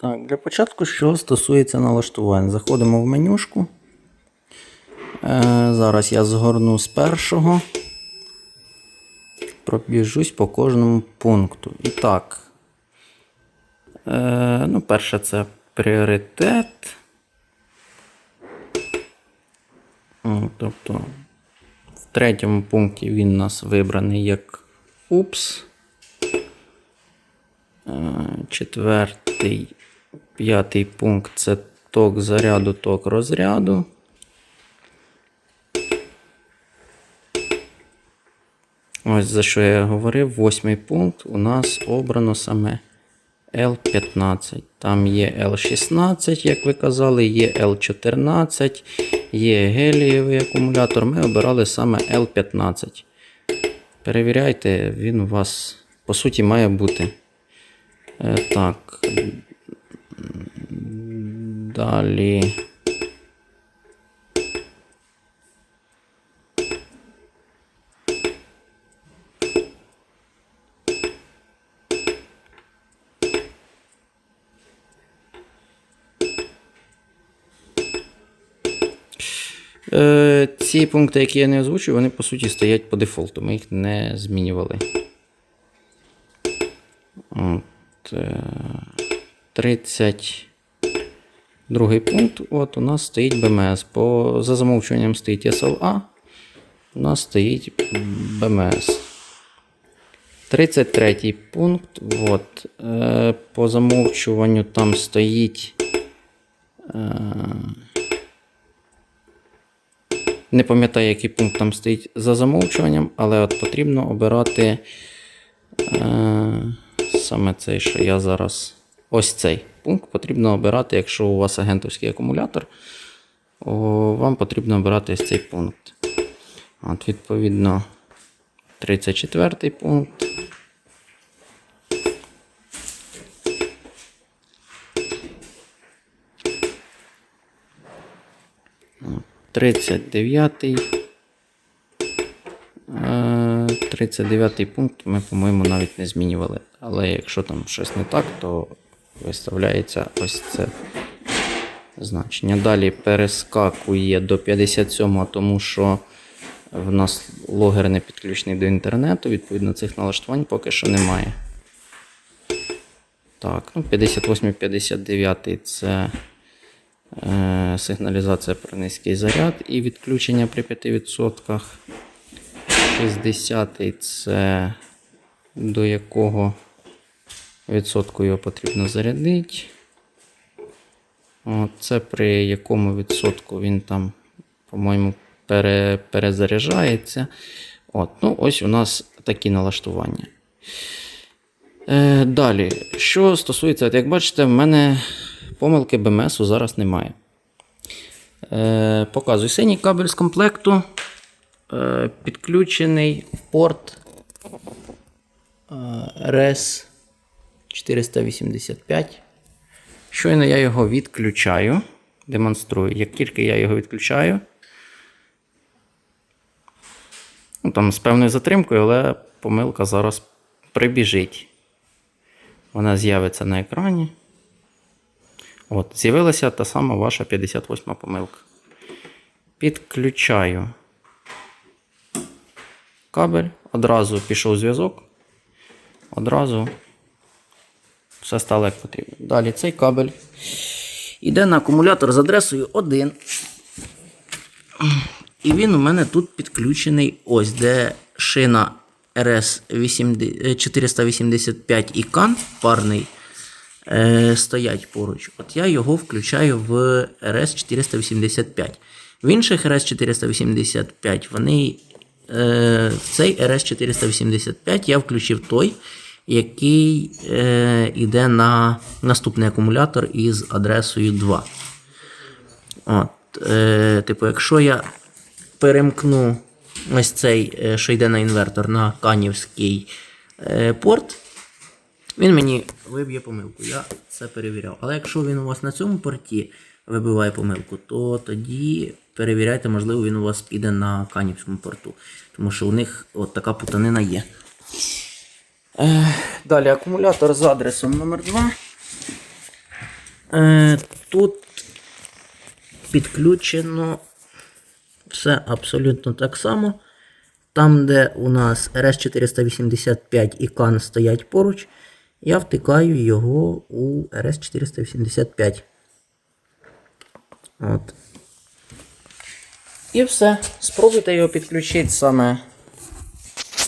Так, для початку, що стосується налаштувань, заходимо в менюшку. Е, зараз я згорну з першого. Пробіжусь по кожному пункту. І так. Е, ну, перше, це пріоритет. Тобто, в третьому пункті він у нас вибраний як УПС. Е, Четвертий, п'ятий пункт це ток заряду, ток розряду. Ось за що я говорив. Восьмий пункт у нас обрано саме L15. Там є L16, як ви казали, є L14, є гелієвий акумулятор. Ми обирали саме L15. Перевіряйте, він у вас по суті має бути. Е, Так. Далі. Е, ці пункти, які я не озвучую, вони по суті стоять по дефолту. Ми їх не змінювали. От, е, 30. Другий пункт от у нас стоїть БМС. По, За замовчуванням стоїть SLA, у нас стоїть БМС. 33 пункт. От, е, По замовчуванню там стоїть. Е, не пам'ятаю, який пункт там стоїть за замовчуванням, але от потрібно обирати е, саме цей, що я зараз. Ось цей пункт потрібно обирати, якщо у вас агентовський акумулятор, вам потрібно обирати ось цей пункт. От, Відповідно, 34 пункт. Тридцять дев'ятий. Е, 39 пункт ми, по-моєму, навіть не змінювали. Але якщо там щось не так, то виставляється ось це значення. Далі перескакує до 57, тому що в нас логер не підключений до інтернету, відповідно, цих налаштувань поки що немає. Так, ну 58-59 це е, сигналізація про низький заряд і відключення при 5%. 60-й це до якого відсотку його потрібно зарядити. От, це при якому відсотку він там, по-моєму, пере, перезаряджається. От, ну, ось у нас такі налаштування. Е, далі, що стосується, як бачите, в мене помилки БМСу зараз немає. Е, показую синій кабель з комплекту. Е, підключений порт е, RS 485. Щойно я його відключаю. Демонструю. Як тільки я його відключаю, ну, там з певною затримкою, але помилка зараз прибіжить. Вона з'явиться на екрані. От, з'явилася та сама ваша 58 помилка. Підключаю кабель, одразу пішов зв'язок, одразу все стало як потрібно. Далі цей кабель йде на акумулятор з адресою 1. І він у мене тут підключений ось, де шина RS 485 і CAN парний е, стоять поруч. От я його включаю в RS 485. В інших RS 485 вони е, цей RS 485 я включив той, який е, йде на наступний акумулятор із адресою 2. От, е, Типу, якщо я перемкну ось цей, е, що йде на інвертор на канівський е, порт, він мені виб'є помилку. Я це перевіряв. Але якщо він у вас на цьому порті вибиває помилку, то тоді перевіряйте, можливо, він у вас піде на канівському порту. Тому що у них от така путанина є. Далі акумулятор з адресом номер 2 Е, тут підключено все абсолютно так само. Там, де у нас RS485 і CAN стоять поруч, я втикаю його у RS485. От. І все. Спробуйте його підключити саме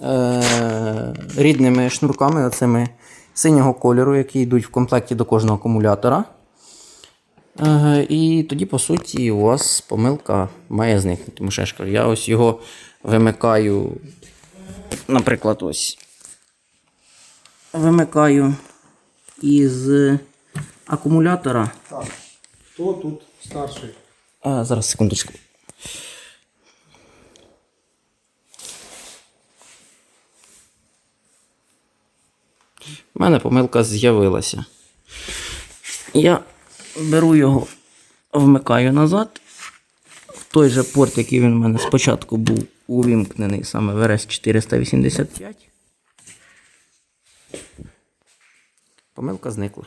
е, рідними шнурками, оцими синього кольору, які йдуть в комплекті до кожного акумулятора. Е, і тоді, по суті, у вас помилка має зникнути. Тому що я кажу, я ось його вимикаю, наприклад, ось. Вимикаю із акумулятора. Так. Хто тут старший? А, зараз секундочку. У мене помилка з'явилася. Я беру його, вмикаю назад. В той же порт, який він у мене спочатку був увімкнений саме в RS 485. Помилка зникла.